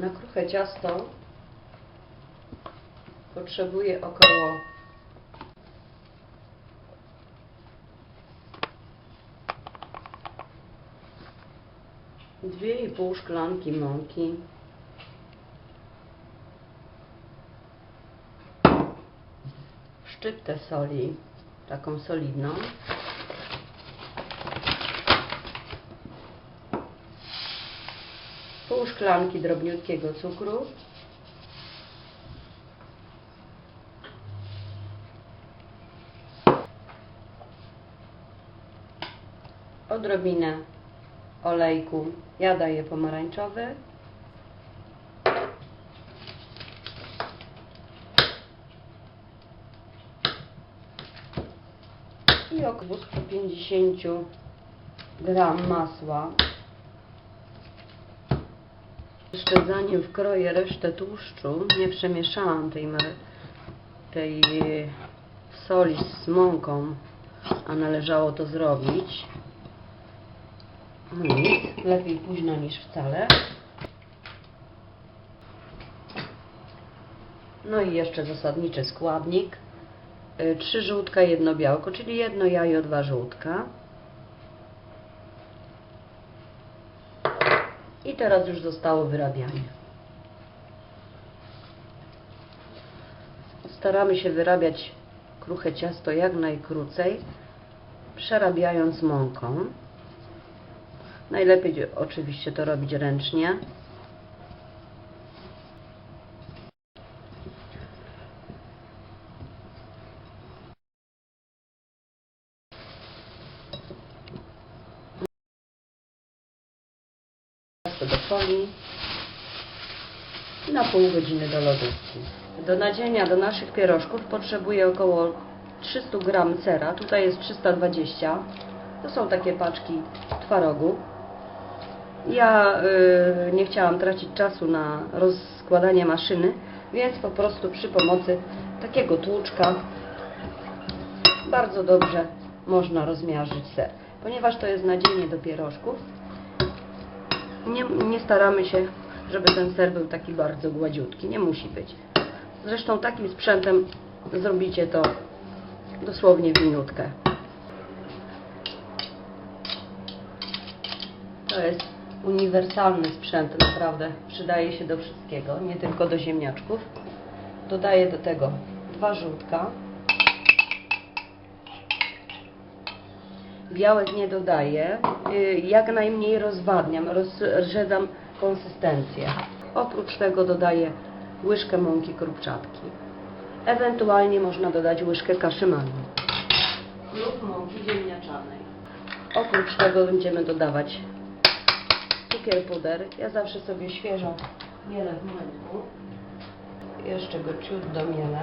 Na kruche ciasto potrzebuję około dwie i pół szklanki mąki. Szczyptę soli, taką solidną. Pół szklanki drobniutkiego cukru. Odrobinę olejku. Ja daję pomarańczowy. I około 150 gram masła. Jeszcze zanim wkroję resztę tłuszczu, nie przemieszałam tej, tej soli z mąką, a należało to zrobić. No nic, lepiej późno niż wcale. No i jeszcze zasadniczy składnik. Y, Trzy żółtka, jedno białko, czyli jedno jajo, dwa żółtka. I teraz już zostało wyrabianie. Staramy się wyrabiać kruche ciasto jak najkrócej, przerabiając mąką. Najlepiej oczywiście to robić ręcznie. Do folii na pół godziny do lodówki. Do nadzienia do naszych pierożków potrzebuję około 300 gram sera. Tutaj jest 320. To są takie paczki twarogu. Ja y, nie chciałam tracić czasu na rozkładanie maszyny, więc po prostu przy pomocy takiego tłuczka bardzo dobrze można rozmiażyć ser. Ponieważ to jest nadzienie do pierożków, nie, nie staramy się, żeby ten ser był taki bardzo gładziutki. Nie musi być. Zresztą takim sprzętem zrobicie to dosłownie w minutkę. To jest uniwersalny sprzęt, naprawdę. Przydaje się do wszystkiego, nie tylko do ziemniaczków. Dodaję do tego dwa żółtka. Białek nie dodaję. Y, Jak najmniej rozwadniam, rozrzedzam konsystencję. Oprócz tego dodaję łyżkę mąki krupczatki. Ewentualnie można dodać łyżkę kaszy manna lub mąki ziemniaczanej. Oprócz tego będziemy dodawać cukier puder. Ja zawsze sobie świeżo mielę w mleczku. Jeszcze go ciut domielę.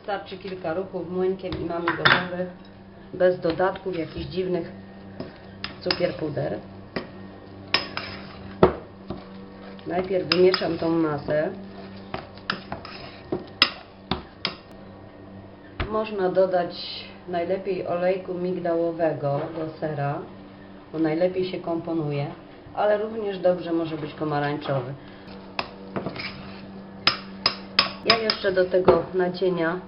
Wystarczy kilka ruchów młynkiem i mamy gotowy bez dodatków jakichś dziwnych cukier puder. Najpierw wymieszam tą masę. Można dodać najlepiej olejku migdałowego do sera, bo najlepiej się komponuje, ale również dobrze może być pomarańczowy. Ja jeszcze do tego nadzienia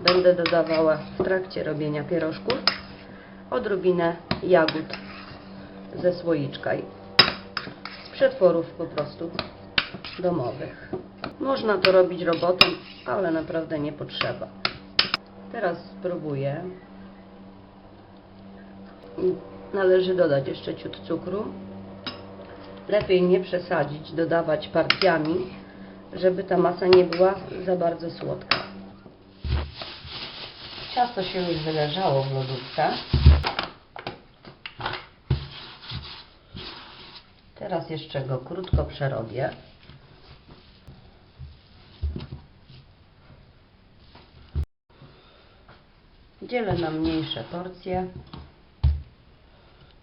będę dodawała w trakcie robienia pierożków odrobinę jagód ze słoiczka i z przetworów po prostu domowych. Można to robić robotą, ale naprawdę nie potrzeba. Teraz spróbuję. Należy dodać jeszcze ciut cukru. Lepiej nie przesadzić, dodawać partiami, żeby ta masa nie była za bardzo słodka. Ciasto się już wyleżało w lodówce. Teraz jeszcze go krótko przerobię. Dzielę na mniejsze porcje.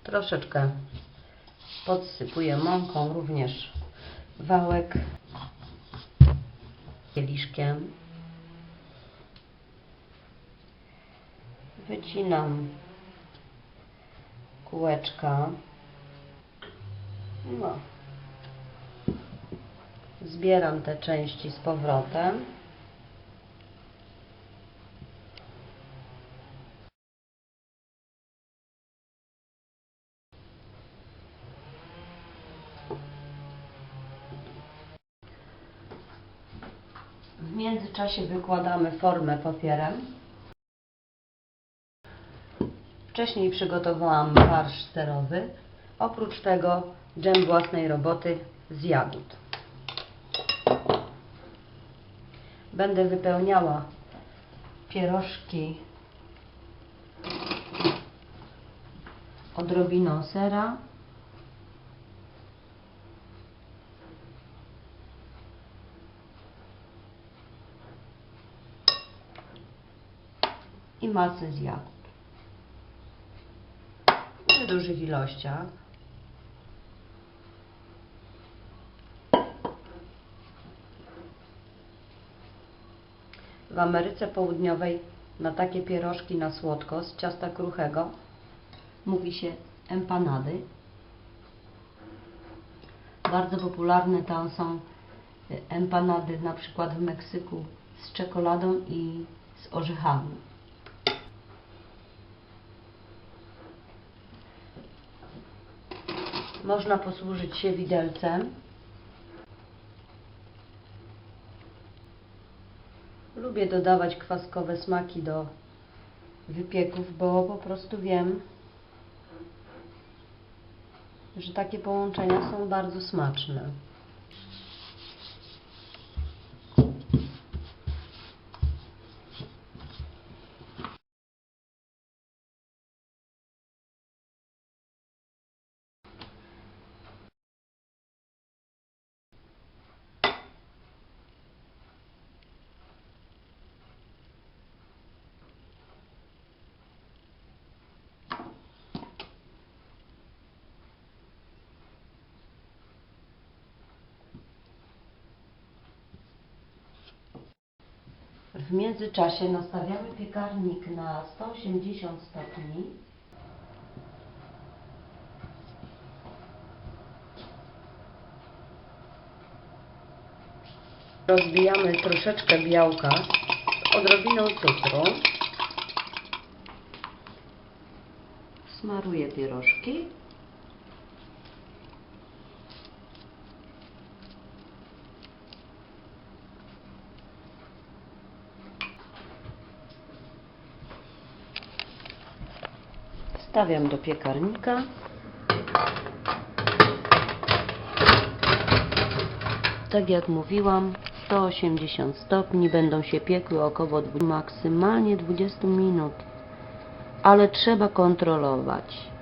Troszeczkę podsypuję mąką, również wałek kieliszkiem. Wycinam kółeczka. No. Zbieram te części z powrotem. W międzyczasie wykładamy formę papierem. Wcześniej przygotowałam farsz serowy. Oprócz tego dżem własnej roboty z jagód. Będę wypełniała pierożki odrobiną sera. I masę z jagód. W niedużych ilościach. W Ameryce Południowej na takie pierożki na słodko z ciasta kruchego mówi się empanady. Bardzo popularne tam są y, empanady na przykład w Meksyku z czekoladą i z orzechami. Można posłużyć się widelcem. Lubię dodawać kwaskowe smaki do wypieków, bo po prostu wiem, że takie połączenia są bardzo smaczne. W międzyczasie nastawiamy piekarnik na 180 stopni. Rozbijamy troszeczkę białka z odrobiną cukru. Smaruję pierożki. Wstawiam do piekarnika. Tak jak mówiłam, 180 stopni będą się piekły około maksymalnie 20 minut, ale trzeba kontrolować.